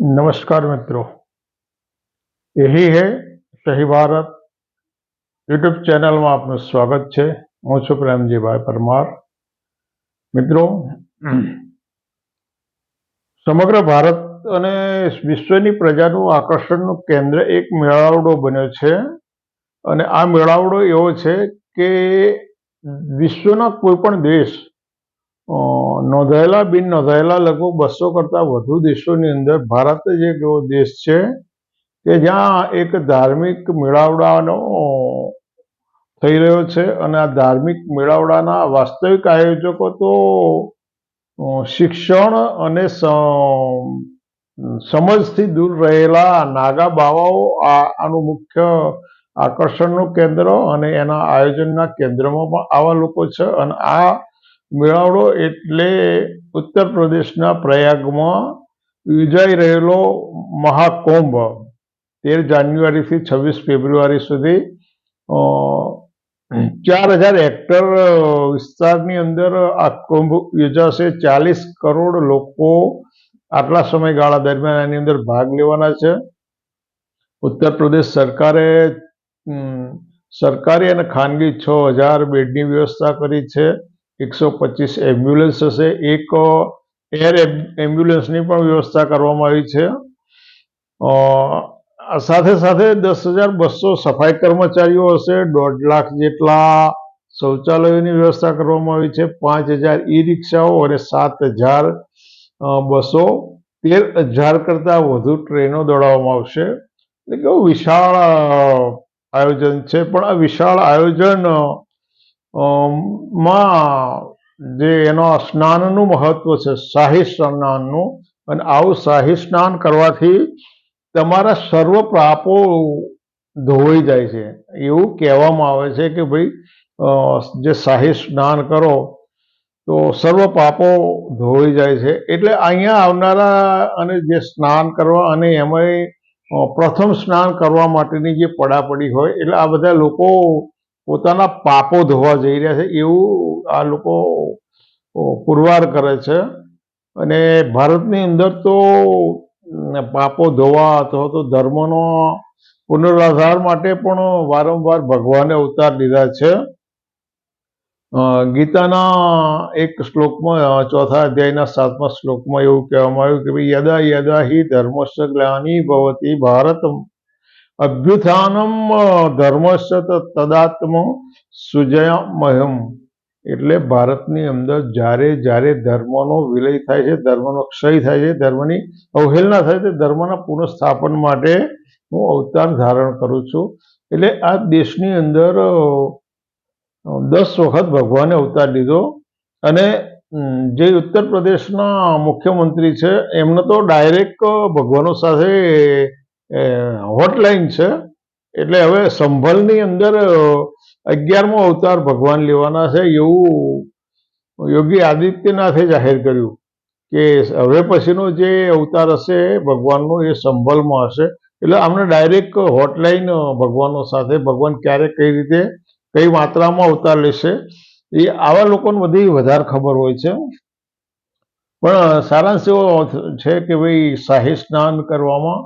नमस्कार मित्रों यही है સહી ભારત યુટ્યુબ ચેનલમાં આપનું સ્વાગત છે હું છું પ્રેમજીભાઈ પરમાર મિત્રો સમગ્ર ભારત અને વિશ્વની પ્રજાનું આકર્ષણનું કેન્દ્ર એક મેળાવડો બન્યો છે અને આ મેળાવડો એવો છે કે વિશ્વના કોઈ પણ દેશ અ, નોંધાયેલા બિન નોંધાયેલા લગભગ બસો કરતા વધુ દેશોની અંદર ભારત જ એક એવો દેશ છે કે જ્યાં એક ધાર્મિક મેળાવડાનો થઈ રહ્યો છે અને આ ધાર્મિક મેળાવડાના વાસ્તવિક આયોજકો તો શિક્ષણ અને સમજથી દૂર રહેલા નાગા બાવાઓ આનું મુખ્ય આકર્ષણનું કેન્દ્ર અને એના આયોજનના કેન્દ્રમાં પણ આવા લોકો છે અને આ મેળાવડો એટલે ઉત્તર પ્રદેશના પ્રયાગમાં યોજાઈ રહેલો મહાકુંભ, તેર જાન્યુઆરીથી છવ્વીસ ફેબ્રુઆરી સુધી ચાર હજાર હેક્ટર વિસ્તારની અંદર આ કુંભ યોજાશે. ચાલીસ કરોડ લોકો આટલા સમયગાળા દરમિયાન આની અંદર ભાગ લેવાના છે. ઉત્તર પ્રદેશ સરકારે સરકારી અને ખાનગી છ હજાર બેડની વ્યવસ્થા કરી છે. એકસો પચીસ એમ્બ્યુલન્સ હશે. એક એર એમ્બ્યુલન્સની પણ વ્યવસ્થા કરવામાં આવી છે. સાથે સાથે દસ હજાર બસો સફાઈ કર્મચારીઓ હશે. દોઢ લાખ જેટલા શૌચાલયોની વ્યવસ્થા કરવામાં આવી છે. પાંચ હજાર ઈ રિક્ષાઓ અને સાત હજાર બસો. તેર હજાર કરતાં વધુ ટ્રેનો દોડાવવામાં આવશે. એટલે કેવું વિશાળ આયોજન છે. પણ આ વિશાળ આયોજન માં જે એનો સ્નાનનું મહત્વ છે, શાહી સ્નાનનું, અને આવું શાહી સ્નાન કરવાથી તમારા સર્વ પાપો ધોવાઈ જાય છે. એવું કહેવામાં આવે છે કે ભાઈ જે શાહી સ્નાન કરો તો સર્વ પાપો ધોવાઈ જાય છે. એટલે અહીંયા આવનારા અને જે સ્નાન કરવા અને એમાંય પ્રથમ સ્નાન કરવા માટેની જે પડાપડી હોય, એટલે આ બધા લોકો પોતાના પાપો ધોવા જઈ રહ્યા છે એવું આ લોકો પુરવાર કરે છે. અને ભારતની અંદર તો પાપો ધોવા અથવા તો ધર્મનો પુનરુદ્ધાર માટે પણ વારંવાર ભગવાને અવતાર લીધા છે. ગીતાના એક શ્લોકમાં ચોથા અધ્યાયના સાતમા શ્લોકમાં એવું કહેવામાં આવ્યું કે ભાઈ યદા યદા હિ ધર્મસ્ય ગ્લાની ભવતી ભારત અભ્યુત્થાનમ ધર્મશ તદાત્મ સુજયામહમ એટલે ભારતની અંદર જ્યારે જ્યારે ધર્મનો વિલય થાય છે, ધર્મનો ક્ષય થાય છે, ધર્મની અવહેલના થાય છે ધર્મના પુનઃસ્થાપન માટે હું અવતાર ધારણ કરું છું. એટલે આ દેશની અંદર દસ વખત ભગવાને અવતાર લીધો અને જે ઉત્તર પ્રદેશના મુખ્યમંત્રી છે, એમને તો ડાયરેક્ટ ભગવાનો સાથે હોટલાઇન છે. એટલે હવે સંભળની અંદર અગિયારમો અવતાર ભગવાન લેવાના છે એવું યોગી આદિત્યનાથે જાહેર કર્યું કે હવે પછીનો જે અવતાર હશે ભગવાનનો એ સંભળમાં હશે. એટલે આમને ડાયરેક્ટ હોટલાઇન ભગવાનો સાથે ભગવાન ક્યારે કઈ રીતે, કઈ માત્રામાં અવતાર લેશે, એ આવા લોકોને બધી વધારે ખબર હોય છે. પણ સારાંશ એવો છે કે ભાઈ શાહી સ્નાન કરવામાં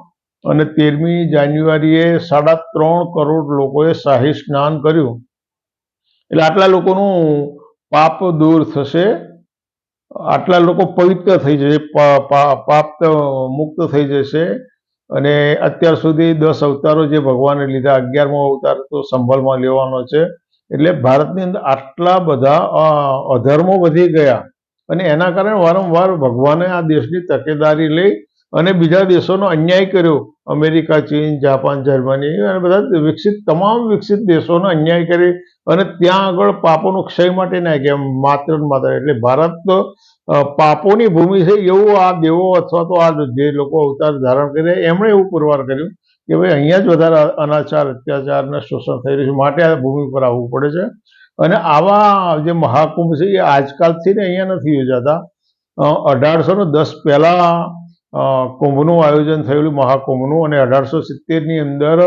અને તેરમી જાન્યુઆરીએ સાડા ત્રણ કરોડ લોકોએ શાહી સ્નાન કર્યું. એટલે આટલા લોકોનું પાપ દૂર થશે. આટલા લોકો પવિત્ર થઈ જશે પાપ મુક્ત થઈ જશે. અને અત્યાર સુધી દસ અવતારો જે ભગવાને લીધા, અગિયારમો અવતાર તો સંભળમાં લેવાનો છે. એટલે ભારતની અંદર આટલા બધા અધર્મો વધી ગયા. અને એના કારણે વારંવાર ભગવાને આ દેશની તકેદારી લઈ અને બીજા દેશોનો અન્યાય કર્યો, અમેરિકા, ચીન, જાપાન, જર્મની, અને બધા વિકસિત, તમામ વિકસિત દેશોનો અન્યાય કરી અને ત્યાં આગળ પાપોનો ક્ષય માટે નાખ્યા માત્ર માત્ર. એટલે ભારત પાપોની ભૂમિ છે એવું આ દેવો અથવા તો આ જે લોકો અવતાર ધારણ કર્યા એમણે એવું પુરવાર કર્યું કે ભાઈ અહીંયા જ વધારે અનાચાર, અત્યાચાર અને શોષણ થઈ રહ્યું છે, માટે આ ભૂમિ પર આવવું પડે છે. અને આવા જે મહાકુંભ છે એ આજકાલથી ને અહીંયા નથી યોજાતા. અઢારસો ને દસ પહેલા કુંભનું આયોજન થયેલું મહાકુંભનું અને અઢારસો સિત્તેરની અંદર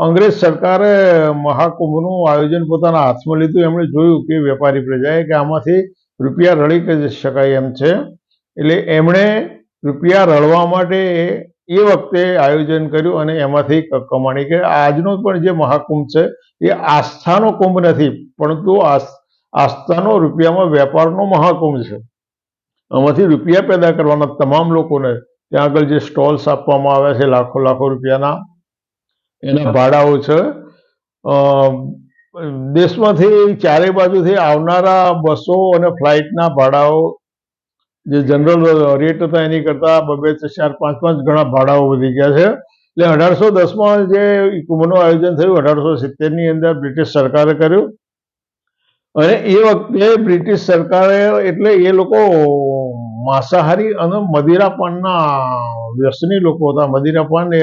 અંગ્રેજ સરકારે મહાકુંભનું આયોજન પોતાના હાથમાં લીધું. એમણે જોયું કે વેપારી પ્રજાએ કે આમાંથી રૂપિયા રળી શકાય એમ છે. એટલે એમણે રૂપિયા રળવા માટે એ વખતે આયોજન કર્યું અને એમાંથી કમાણી કે આજનો પણ જે મહાકુંભ છે એ આસ્થાનો કુંભ નથી, પરંતુ આસ- આસ્થાનો રૂપિયામાં વેપારનો મહાકુંભ છે. આમાંથી રૂપિયા પેદા કરવાના તમામ લોકોને ત્યાં આગળ જે સ્ટોલ્સ આપવામાં આવ્યા છે, લાખો લાખો રૂપિયાના, એના ભાડાઓ છે. દેશમાંથી ચારે બાજુથી આવનારા બસો અને ફ્લાઇટના ભાડાઓ જે જનરલ રેટ હતા એની કરતા બબે ચાર, પાંચ પાંચ ગણા ભાડાઓ વધી ગયા છે. એટલે અઢારસો દસમાં જે કુંભનું આયોજન થયું, અઢારસો સિત્તેરની અંદર બ્રિટિશ સરકારે કર્યું. અને એ વખતે બ્રિટિશ સરકારે એટલે એ લોકો માંસાહારી અને મદિરાપાનના વ્યસની લોકો હતા. મદિરાપાન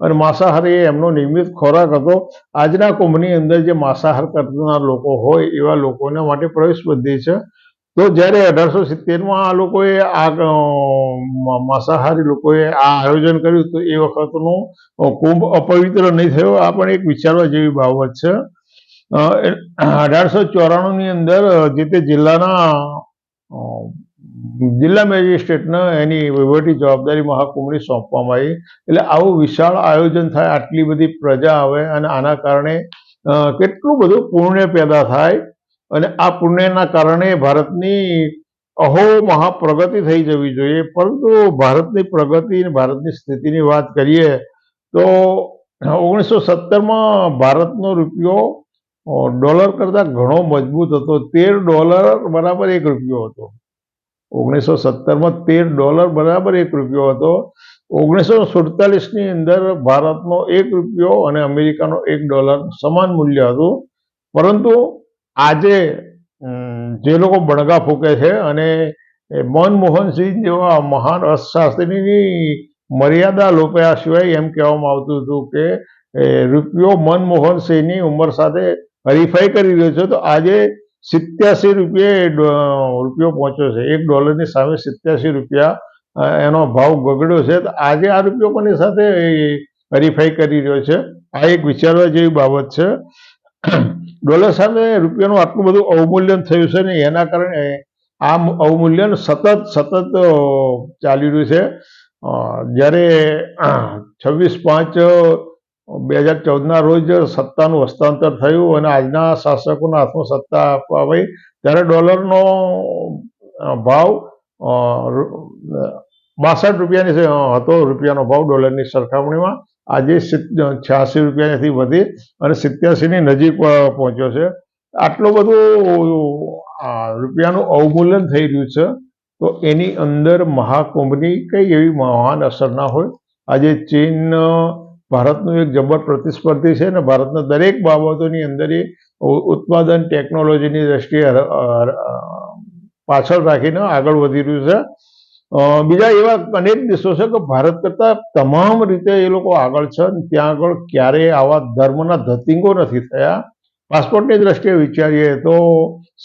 અને માંસાહારી એમનો નિયમિત ખોરાક હતો. આજના કુંભની અંદર જે માંસાહાર કરનાર લોકો હોય એવા લોકોના માટે પ્રવેશબંધી છે. તો જ્યારે અઢારસો સિત્તેરમાં આ લોકોએ આ માંસાહારી લોકોએ આ આયોજન કર્યું તો એ વખતનો કુંભ અપવિત્ર નહીં થયો. આ પણ એક વિચારવા જેવી બાબત છે. અઢારસો ચોરાણુંની અંદર જે તે જિલ્લાના જિલ્લા મેજિસ્ટ્રેટને એની વહીવટી જવાબદારી મહાકુંભની સોંપવામાં આવી. એટલે આવું વિશાળ આયોજન થાય, આટલી બધી પ્રજા આવે અને આના કારણે કેટલું બધું પુણ્ય પેદા થાય અને આ પુણ્યના કારણે ભારતની અહો મહા પ્રગતિ થઈ જવી જોઈએ. પરંતુ ભારતની પ્રગતિ અને ભારતની સ્થિતિની વાત કરીએ તો ઓગણીસો સત્તરમાં ભારતનો રૂપિયો ડોલર કરતાં ઘણો મજબૂત હતો. તેર ડોલર બરાબર એક રૂપિયો હતો. ઓગણીસો સત્તરમાં તેર ડોલર બરાબર એક રૂપિયો હતો. ઓગણીસો સુડતાલીસની અંદર ભારતનો એક રૂપિયો અને અમેરિકાનો એક ડોલર સમાન મૂલ્ય હતું. પરંતુ આજે જે લોકો બણગા ફૂંકે છે અને મનમોહનસિંહ જેવા મહાન અર્થશાસ્ત્રીની મર્યાદા લોપ્યા સિવાય એમ કહેવામાં આવતું હતું કે રૂપિયો મનમોહનસિંહની ઉંમર સાથે હરીફાઈ કરી રહ્યો છે. તો આજે સિત્યાસી રૂપિયે રૂપિયો પહોંચ્યો છે. એક ડોલરની સામે સિત્યાસી રૂપિયા એનો ભાવ ગગડ્યો છે. તો આજે આ રૂપિયો કોની સાથે હરીફાઈ કરી રહ્યો છે? આ એક વિચારવા જેવી બાબત છે. ડોલર સામે રૂપિયાનું આટલું બધું અવમૂલ્યન થયું છે ને એના કારણે આ અવમૂલ્યન સતત સતત ચાલી રહ્યું છે. જ્યારે છવ્વીસ પાંચ બે હજાર ચૌદના રોજ સત્તાનું હસ્તાંતર થયું અને આજના શાસકોના હાથમાં સત્તા આપવા આવી ત્યારે ડોલરનો ભાવ બાસઠ રૂપિયાની હતો રૂપિયાનો ભાવ ડોલરની સરખામણીમાં. આજે છ્યાસી રૂપિયાથી વધી અને સિત્યાસીની નજીક પહોંચ્યો છે. આટલું બધું રૂપિયાનું અવમૂલ્યન થઈ રહ્યું છે. તો એની અંદર મહાકુંભની કઈ એવી મહાન અસર ના હોય? આજે ચીન ભારતનું એક જબર પ્રતિસ્પર્ધી છે અને ભારતના દરેક બાબતોની અંદર એ ઉત્પાદન ટેકનોલોજીની દ્રષ્ટિએ પાછળ રાખીને આગળ વધી રહ્યું છે. બીજા એવા અનેક દેશો છે કે ભારત કરતાં તમામ રીતે એ લોકો આગળ છે ત્યાં આગળ ક્યારેય આવા ધર્મના ધતિંગો નથી થયા. પાસપોર્ટની દ્રષ્ટિએ વિચારીએ તો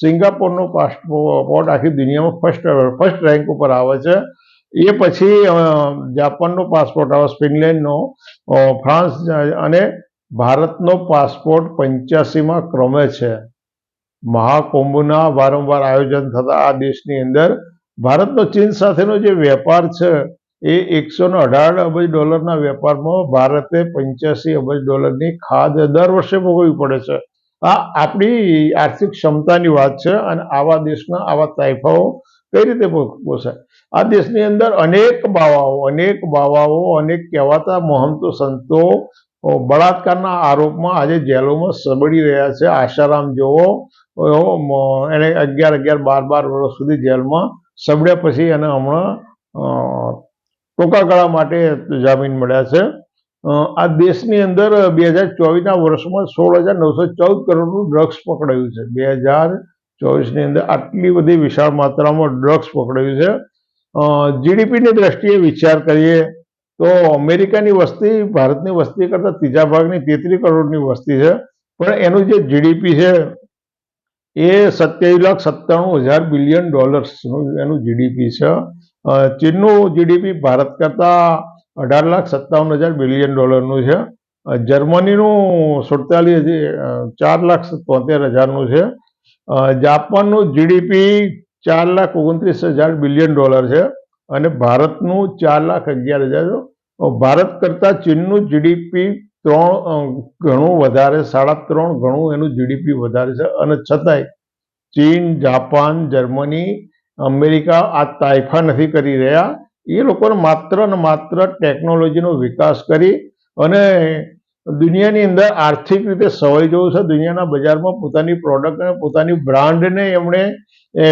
સિંગાપોરનો પાસપોર્ટ આખી દુનિયામાં ફર્સ્ટ ફર્સ્ટ રેન્ક ઉપર આવે છે. એ પછી જાપાનનો પાસપોર્ટ, આવે ફિનલેન્ડનો ફ્રાન્સ અને ભારતનો પાસપોર્ટ પંચ્યાસીમાં ક્રમે છે. મહાકુંભના વારંવાર આયોજન થતા આ દેશની અંદર ભારતનો ચીન સાથેનો જે વેપાર છે, એ એકસો ને અઢાર અબજ ડોલરના વેપારમાં ભારતે પંચ્યાસી અબજ ડોલરની ખાદ દર વર્ષે ભોગવવી પડે છે. આ આપણી આર્થિક ક્ષમતાની વાત છે, અને આવા દેશના આવા તાઇફાઓ કઈ રીતે પોસાય? આ દેશની અંદર અનેક બાવાઓ અનેક બાવાઓ, અનેક કહેવાતા મહંતો, સંતો બળાત્કારના આરોપમાં આજે જેલોમાં સબડી રહ્યા છે. આશારામ જેવો એને અગિયાર અગિયાર બાર બાર વર્ષ સુધી જેલમાં સબડ્યા પછી એને હમણાં ટોકાગાળા માટે જામીન મળ્યા છે. આ દેશની અંદર બે હજાર ચોવીસના વર્ષમાં સોળ હજાર નવસો ચૌદ કરોડનું ડ્રગ્સ પકડાયું છે. બે હજાર ચોવીસની અંદર આટલી બધી વિશાળ માત્રામાં ડ્રગ્સ પકડાયું છે. જીડીપીની દ્રષ્ટિએ વિચાર કરીએ તો અમેરિકાની વસ્તી ભારતની વસ્તી કરતાં ત્રીજા ભાગની તેત્રીસ કરોડની વસ્તી છે. પણ એનું જે જીડીપી છે એ સત્યાવીસ લાખ સત્તાણું હજાર બિલિયન ડોલર્સનું એનું જીડીપી છે. ચીનનું જીડીપી ભારત કરતાં અઢાર લાખ સત્તાવન હજાર બિલિયન ડોલરનું છે. જર્મનીનું સુડતાલીસ ચાર લાખ તોતેર હજારનું છે. જાપાનનું જીડીપી ચાર લાખ ઓગણત્રીસ હજાર બિલિયન ડોલર છે અને ભારતનું ચાર લાખ અગિયાર હજાર ભારત કરતાં ચીનનું જીડીપી ત્રણ ઘણું વધારે, સાડા ત્રણ ઘણું એનું જીડીપી વધારે છે. અને છતાંય ચીન, જાપાન, જર્મની, અમેરિકા આ તાઇફા નથી કરી રહ્યા. એ લોકોને માત્ર ને માત્ર ટેકનોલોજીનો વિકાસ કરી અને દુનિયાની અંદર આર્થિક રીતે સવાઈ જવું છે. દુનિયાના બજારમાં પોતાની પ્રોડક્ટ અને પોતાની બ્રાન્ડને એમણે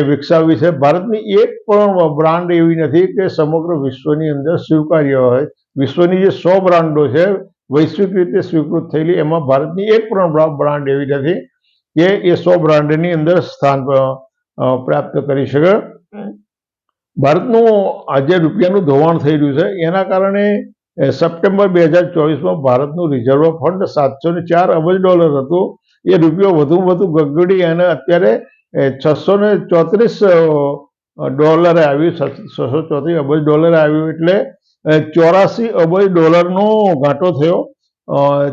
વિકસાવી છે. ભારતની એક પણ બ્રાન્ડ એવી નથી કે સમગ્ર વિશ્વની અંદર સ્વીકાર્ય હોય. વિશ્વની જે સો બ્રાન્ડો છે, વૈશ્વિક રીતે સ્વીકૃત થયેલી, એમાં ભારતની એક પણ બ્રાન્ડ એવી નથી કે એ સો બ્રાન્ડની અંદર સ્થાન પ્રાપ્ત કરી શકે. ભારતનું આજે રૂપિયાનું ધોવાણ થઈ રહ્યું છે. એના કારણે સપ્ટેમ્બર બે હજાર ચોવીસમાં ભારતનું રિઝર્વ ફંડ સાતસો ને ચાર અબજ ડોલર હતું. એ રૂપિયો વધુ વધુ ગગડી અને અત્યારે છસો ને ચોત્રીસ ડોલરે આવ્યું છસો ચોત્રીસ અબજ ડોલરે આવ્યું એટલે ચોરાસી અબજ ડોલરનો ઘાટો થયો.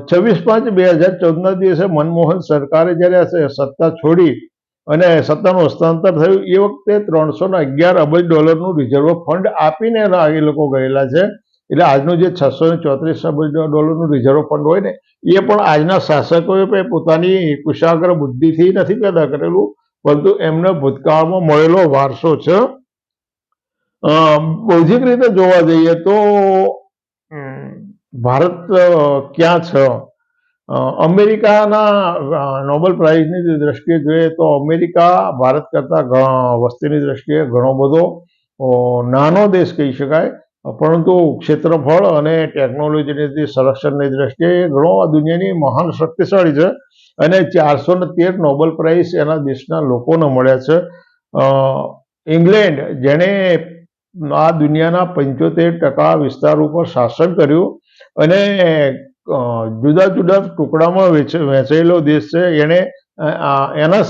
છવ્વીસ પાંચ બે હજાર ચૌદના દિવસે મનમોહન સરકારે જ્યારે સત્તા છોડી અને સત્તાનું હસ્તાંતર થયું, એ વખતે ત્રણસો ને અગિયાર અબજ ડોલરનું રિઝર્વ ફંડ આપીને એ લોકો ગયેલા છે. એટલે આજનું જે છસો ને ચોત્રીસ ડોલરનું રિઝર્વ ફંડ હોય ને, એ પણ આજના શાસકોએ પોતાની કુશાગ્ર બુદ્ધિથી નથી પેદા કરેલું, પરંતુ એમને ભૂતકાળમાં મળેલો વારસો છે. બૌદ્ધિક રીતે જોવા જઈએ તો ભારત ક્યાં છે? અમેરિકાના નોબેલ પ્રાઇઝની દ્રષ્ટિએ જોઈએ તો અમેરિકા ભારત કરતાં વસ્તીની દ્રષ્ટિએ ઘણો બધો નાનો દેશ કહી શકાય પરંતુ ક્ષેત્રફળ અને ટેકનોલોજીની સંરક્ષણની દ્રષ્ટિએ ઘણો આ દુનિયાની મહાન શક્તિશાળી છે. અને ચારસો ને તેર નોબેલ પ્રાઇઝ એના દેશના લોકોને મળ્યા છે. ઇંગ્લેન્ડ, જેણે આ દુનિયાના પંચોતેર ટકા વિસ્તાર ઉપર શાસન કર્યું અને જુદા જુદા ટુકડામાં વહેંચાયેલો દેશ છે. એણે એના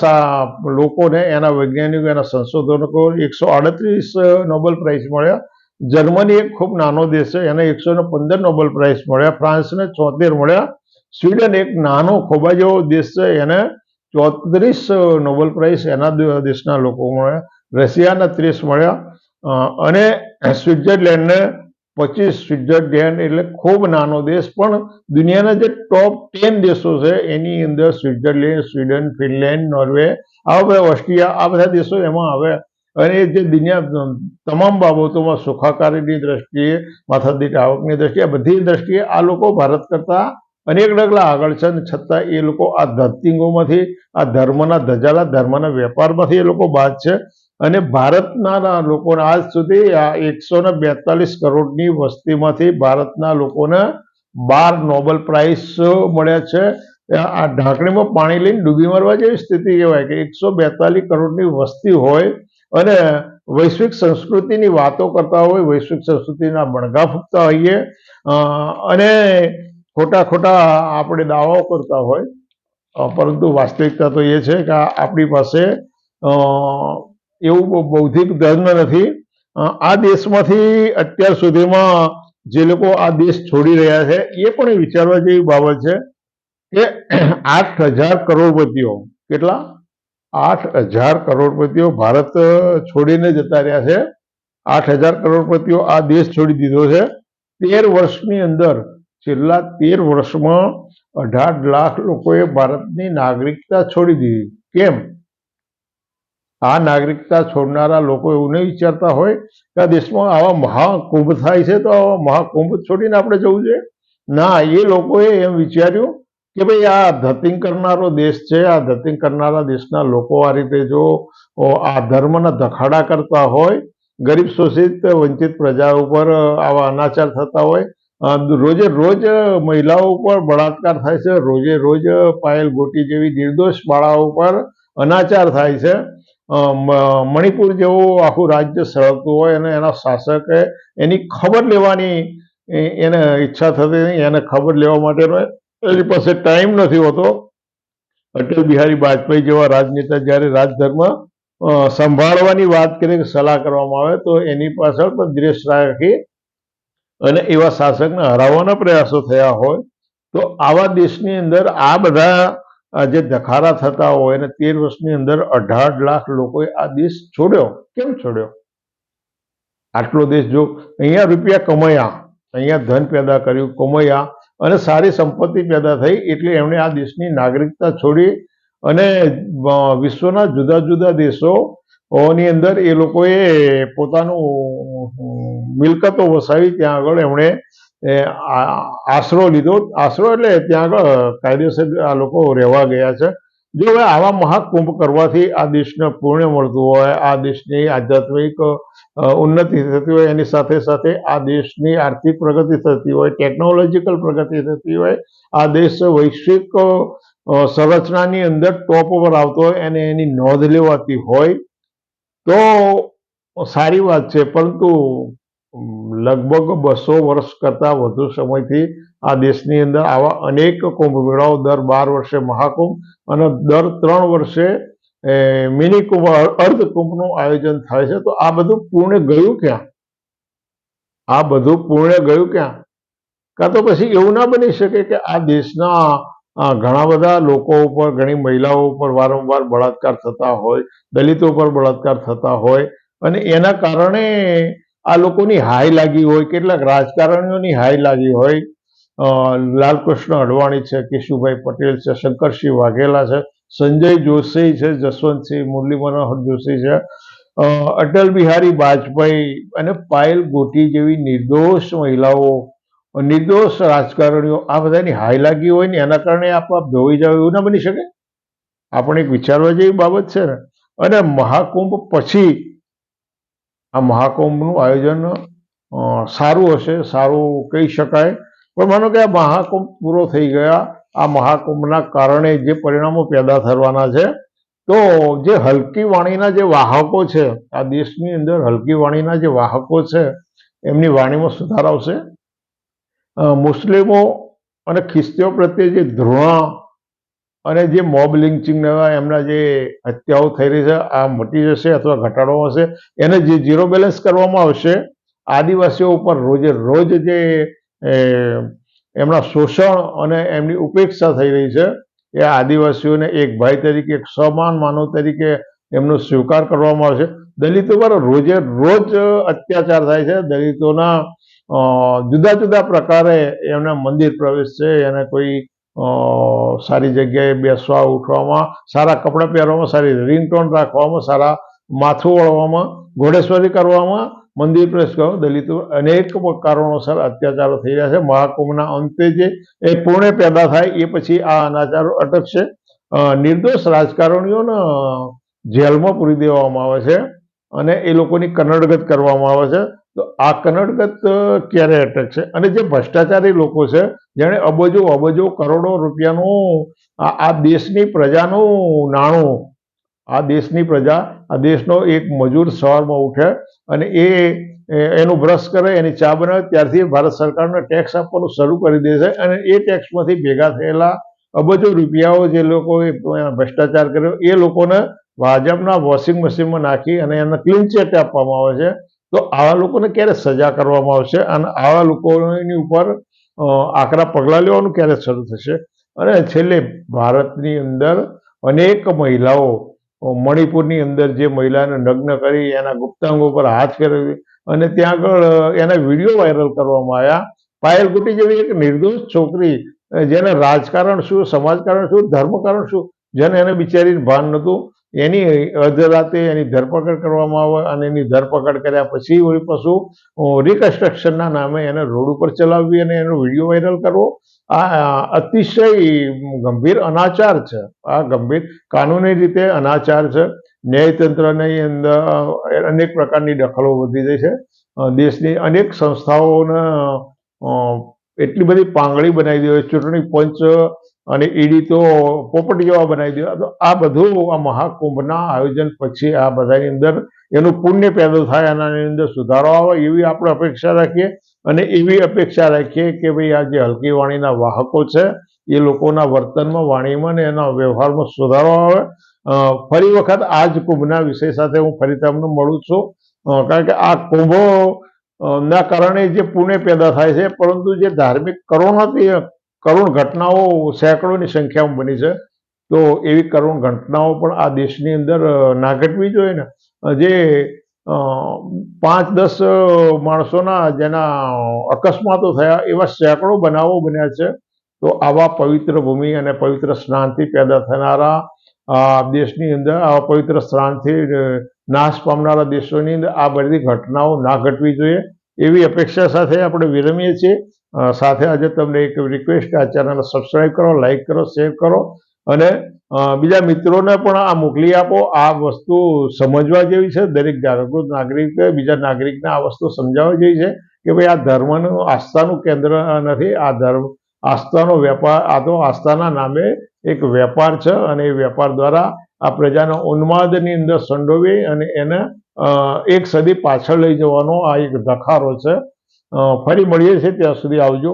લોકોને, એના વૈજ્ઞાનિકો, એના સંશોધકો એકસો આડત્રીસ નોબેલ પ્રાઇઝ મળ્યા. જર્મની એક ખૂબ નાનો દેશ છે, એને એકસો પંદર નોબેલ પ્રાઇઝ મળ્યા. ફ્રાન્સને ચોતેર મળ્યા. સ્વીડન એક નાનો, ખોબા જેવો દેશ છે, એને ચોત્રીસ નોબેલ પ્રાઇઝ એના દેશના લોકો મળ્યા. રશિયાના ત્રીસ મળ્યા. અને સ્વિટ્ઝરલેન્ડને પચીસ. સ્વિટ્ઝરલેન્ડ એટલે ખૂબ નાનો દેશ, પણ દુનિયાના જે ટોપ ટેન દેશો છે, એની અંદર સ્વિટ્ઝરલેન્ડ, સ્વીડન, ફિનલેન્ડ, નોર્વે, આ બધા ઓસ્ટ્રિયા, આ બધા દેશો એમાં આવે અને એ જે દુનિયા, તમામ બાબતોમાં સુખાકારીની દ્રષ્ટિએ, માથાદીઠ આવકની દ્રષ્ટિએ બધી દ્રષ્ટિએ આ લોકો ભારત કરતા અનેક ડગલા આગળ છે. અને છતાં એ લોકો આ ધરતીંગોમાંથી, આ ધર્મના ધજાલા, ધર્મના વેપારમાંથી એ લોકો બાદ છે. અને ભારતના લોકોને આજ સુધી આ એકસો ને બેતાલીસ કરોડની વસ્તીમાંથી ભારતના લોકોને બાર નોબેલ પ્રાઇઝ મળ્યા છે. આ ઢાંકણીમાં પાણી લઈને ડૂબી મરવા જેવી સ્થિતિ કહેવાય કે એકસો બેતાલીસ કરોડની વસ્તી હોય અને વૈશ્વિક સંસ્કૃતિની વાતો કરતા હોય, વૈશ્વિક સંસ્કૃતિના બણગા ફૂંકતા હોઈએ અને ખોટા ખોટા આપણે દાવાઓ કરતા હોય. પરંતુ વાસ્તવિકતા તો એ છે કે આપણી પાસે એવું બૌદ્ધિક ધર્મ નથી. આ દેશમાંથી અત્યાર સુધીમાં જે લોકો આ દેશ છોડી રહ્યા છે, એ પણ વિચારવા જેવી બાબત છે કે આઠ હજાર કરોડપતિઓ, કેટલા? આઠ હજાર કરોડપતિઓ ભારત છોડીને જતા રહ્યા છે. આઠ હજાર કરોડપતિઓ આ દેશ છોડી દીધો છે. તેર વર્ષની અંદર, છેલ્લા તેર વર્ષમાં અઢાર લાખ લોકોએ ભારતની નાગરિકતા છોડી દીધી. કેમ? આ નાગરિકતા છોડનારા લોકો એવું નહીં વિચારતા હોય કે આ દેશમાં આવા મહાકુંભ થાય છે, તો આવા મહાકુંભ છોડીને આપણે જવું જોઈએ? ના, એ લોકોએ એમ વિચાર્યું કે ભાઈ આ ધતિંગ કરનારો દેશ છે, આ ધતિંગ કરનારા દેશના લોકો આ રીતે જો આ ધર્મના ધખાડા કરતા હોય, ગરીબ શોષિત વંચિત પ્રજા ઉપર આવા અનાચાર થતા હોય રોજે રોજ મહિલાઓ ઉપર બળાત્કાર થાય છે, રોજે રોજ પાયલ ગોટી જેવી નિર્દોષ બાળાઓ ઉપર અનાચાર થાય છે. મણિપુર જેવું આખું રાજ્ય સળગતું હોય અને એના શાસકે એની ખબર લેવાની એને ઈચ્છા થતી નહીં, એને ખબર લેવા માટેનો એની પાસે ટાઈમ નથી હોતો. અટલ બિહારી વાજપેયી જેવા રાજનેતા જ્યારે રાજધર્મ સંભાળવાની વાત કરીએ કે સલાહ કરવામાં આવે તો એની પાછળ પણ દ્રેશ રાખી અને એવા શાસકને હરાવવાના પ્રયાસો થયા હોય તો આવા દેશની અંદર આ બધા જે ધખારા થતા હોય અને તેર વર્ષની અંદર અઢાર લાખ લોકોએ આ દેશ છોડ્યો. કેમ છોડ્યો? આટલો દેશ જો અહીંયા રૂપિયા કમાયા, અહીંયા ધન પેદા કર્યું, કમાયા અને સારી સંપત્તિ પેદા થઈ એટલે એમણે આ દેશની નાગરિકતા છોડી અને વિશ્વના જુદા જુદા દેશો ની અંદર એ લોકોએ પોતાનું મિલકતો વસાવી, ત્યાં આગળ એમણે આશરો લીધો. આશરો એટલે ત્યાં આગળ કાયદેસર આ લોકો રહેવા ગયા છે. જો હવે આવા મહાકુંભ કરવાથી આ દેશને પુણ્ય મળતું હોય, આ દેશની આધ્યાત્મિક ઉન્નતિ થતી હોય, એની સાથે સાથે આ દેશની આર્થિક પ્રગતિ થતી હોય ટેકનોલોજીકલ પ્રગતિ થતી હોય, આ દેશ વૈશ્વિક સંરચનાની અંદર ટોપ પર આવતો હોય અને એની નોંધ લેવાતી હોય, તો સારી વાત છે. પરંતુ લગભગ બસો વર્ષ કરતાં વધુ સમયથી આ દેશની અંદર આવા અનેક કુંભ મેળાઓ દર બાર વર્ષે મહાકુંભ અને દર ત્રણ વર્ષે મિની કુંભ અર્ધ કુંભનું આયોજન થાય છે. તો આ બધું પૂર્ણ ગયું ક્યાં? આ બધું પૂર્ણ ગયું ક્યાં? કાં તો પછી એવું ના બની શકે કે આ દેશના ઘણા બધા લોકો ઉપર, ઘણી મહિલાઓ ઉપર વારંવાર બળાત્કાર થતા હોય, દલિતો ઉપર બળાત્કાર થતા હોય અને એના કારણે આ લોકોની હાય લાગી હોય, કેટલાક રાજકારણીઓની હાય લાગી હોય લાલકૃષ્ણ અડવાણી છે, કેશુભાઈ પટેલ છે, શંકરસિંહ વાઘેલા છે, સંજય જોશી છે, જસવંતસિંહ મુરલી મનોહર જોશી છે અટલ બિહારી વાજપેયી અને પાયલ ગોટી જેવી નિર્દોષ મહિલાઓ, નિર્દોષ રાજકારણીઓ, આ બધાની હાઈ લાગી હોય ને એના કારણે આપઆપ ધોઈ જાવ એવું ના બની શકે? આપણે એક વિચારવા જેવી બાબત છે ને. અને મહાકુંભ પછી આ મહાકુંભનું આયોજન સારું હશે, સારું કહી શકાય. પણ માનો કે આ મહાકુંભ પૂરો થઈ ગયા, આ મહાકુંભના કારણે જે પરિણામો પેદા થવાના છે, તો જે હલકી વાણીના જે વાહકો છે, આ દેશની અંદર હલકી વાણીના જે વાહકો છે, એમની વાણીમાં સુધાર આવશે. મુસ્લિમો અને ખ્રિસ્તીઓ પ્રત્યે જે ધૃણા અને જે મોબ લિંચિંગ એમના જે હત્યાઓ થઈ રહી છે, આ મટી જશે અથવા ઘટાડો હશે, એને જે ઝીરો બેલેન્સ કરવામાં આવશે, આદિવાસીઓ ઉપર રોજે રોજ જે એમના શોષણ અને એમની ઉપેક્ષા થઈ રહી છે. એ આદિવાસીઓને એક ભાઈ તરીકે, એક સમાન માનવ તરીકે એમનો સ્વીકાર કરવામાં આવશે દલિતો પર રોજે રોજ અત્યાચાર થાય છે. દલિતોના જુદા જુદા પ્રકારે એમના મંદિર પ્રવેશ છે. એને કોઈ સારી જગ્યાએ બેસવા, ઉઠવામાં, સારા કપડાં પહેરવામાં, સારી રિંગટોન રાખવામાં, સારા માથું વળવામાં ઘોડેશ્વરી કરવામાં મંદિર પ્રેસ કહો દલિતો અનેક કારણોસર અત્યાચારો થઈ રહ્યા છે. મહાકુંભના અંતે જે એ પૂર્ણે પેદા થાય એ પછી આ અનાચારો અટકશે નિર્દોષ રાજકારણીઓને જેલમાં પૂરી દેવામાં આવે છે અને એ લોકોની કનડગત કરવામાં આવે છે. તો આ કનડગત અ, ક્યારે અટકશે અને જે ભ્રષ્ટાચારી લોકો છે જેણે અબજો અબજો કરોડો રૂપિયાનું આ દેશની પ્રજાનું નાણું આ દેશની પ્રજા, આ દેશનો એક મજૂર સવારમાં ઉઠે અને એ એનું બ્રશ કરે, એની ચા બનાવે, ત્યારથી ભારત સરકારને ટેક્સ આપવાનું શરૂ કરી દે છે અને એ ટેક્સમાંથી ભેગા થયેલા અબજો રૂપિયાઓ જે લોકોએ ભ્રષ્ટાચાર કર્યો, એ લોકોને ભાજપના વોશિંગ મશીનમાં નાખી અને એને ક્લીન ચેટ આપવામાં આવે છે. તો આવા લોકોને ક્યારે સજા કરવામાં આવશે? અને આવા લોકોની ઉપર આકરા પગલાં લેવાનું ક્યારે શરૂ થશે? અને છેલ્લે ભારતની અંદર અનેક મહિલાઓ મણિપુરની અંદર જે મહિલાને નગ્ન કરી, એના ગુપ્તાંગો પર હાથ ફેરવી અને ત્યાં આગળ એના વીડિયો વાયરલ કરવામાં આવ્યા. પાયલ ગુટી જેવી એક નિર્દોષ છોકરી જેને રાજકારણ શું, સમાજકારણ શું, ધર્મકારણ શું, જેને એને બિચારીને ભાન નહોતું. એની અડધરાતે એની ધરપકડ કરવામાં આવે અને એની ધરપકડ કર્યા પછી વળી પાછું રિકન્સ્ટ્રક્શનના નામે એને રોડ ઉપર ચલાવવી અને એનો વીડિયો વાયરલ કરવો. આ અતિશય ગંભીર અનાચાર છે. આ ગંભીર કાનૂની રીતે અનાચાર છે. ન્યાયતંત્રની અંદર અનેક પ્રકારની દખલો વધી જાય છે. દેશની અનેક સંસ્થાઓને એટલી બધી પાંગળી બનાવી દેવી ચૂંટણી પંચ અને ઈડી તો પોપટ જેવા બનાવી દેવા તો આ બધું આ મહાકુંભના આયોજન પછી આ બધાની અંદર એનું પુણ્ય પેદા થાય અને આની અંદર સુધારો આવે એવી આપણે અપેક્ષા રાખીએ. અને એવી અપેક્ષા રાખીએ કે ભાઈ આ જે હલકી વાણીના વાહકો છે, એ લોકોના વર્તનમાં, વાણીમાં ને એના વ્યવહારમાં સુધારો આવે. ફરી વખત આ જ કુંભના વિષય સાથે હું ફરી તમને મળું છું. કારણ કે આ કુંભો ના કારણે જે પુણ્ય પેદા થાય છે, પરંતુ જે ધાર્મિક કરુણાથી કરુણ ઘટનાઓ સેંકડોની સંખ્યામાં બની છે. તો એવી કરુણ ઘટનાઓ પણ આ દેશની અંદર ના ઘટવી જોઈએ ને. જે પાંચ દસ માણસોના જેના અકસ્માતો થયા એવા સેંકડો બનાવો બન્યા છે. તો આવા પવિત્ર ભૂમિ અને પવિત્ર સ્નાનથી પેદા થનારા આ દેશની અંદર, આવા પવિત્ર સ્નાનથી નાશ પામનારા દેશોની અંદર આ બધી ઘટનાઓ ના ઘટવી જોઈએ. એવી અપેક્ષા સાથે આપણે વિરમીએ છીએ. સાથે આજે તમને એક રિક્વેસ્ટ આ ચેનલ સબસ્ક્રાઈબ કરો લાઈક કરો શેર કરો અને બીજા મિત્રોને પણ આ મોકલી આપો. આ વસ્તુ સમજવા જેવી છે. દરેક જાગૃત નાગરિકે, બીજા નાગરિકને આ વસ્તુ સમજાવવા જેવી છે કે ભાઈ આ ધર્મનું આસ્થાનું કેન્દ્ર નથી. આ ધર્મ, આસ્થાનો વેપાર, આ તો આસ્થાના નામે એક વેપાર છે અને એ વેપાર દ્વારા આ પ્રજાનો ઉન્માદની અંદર સંડોવી અને એને એક સદી પાછળ લઈ જવાનો આ એક ધખારો છે. ફરી મળીએ છીએ ત્યાં સુધી આવજો.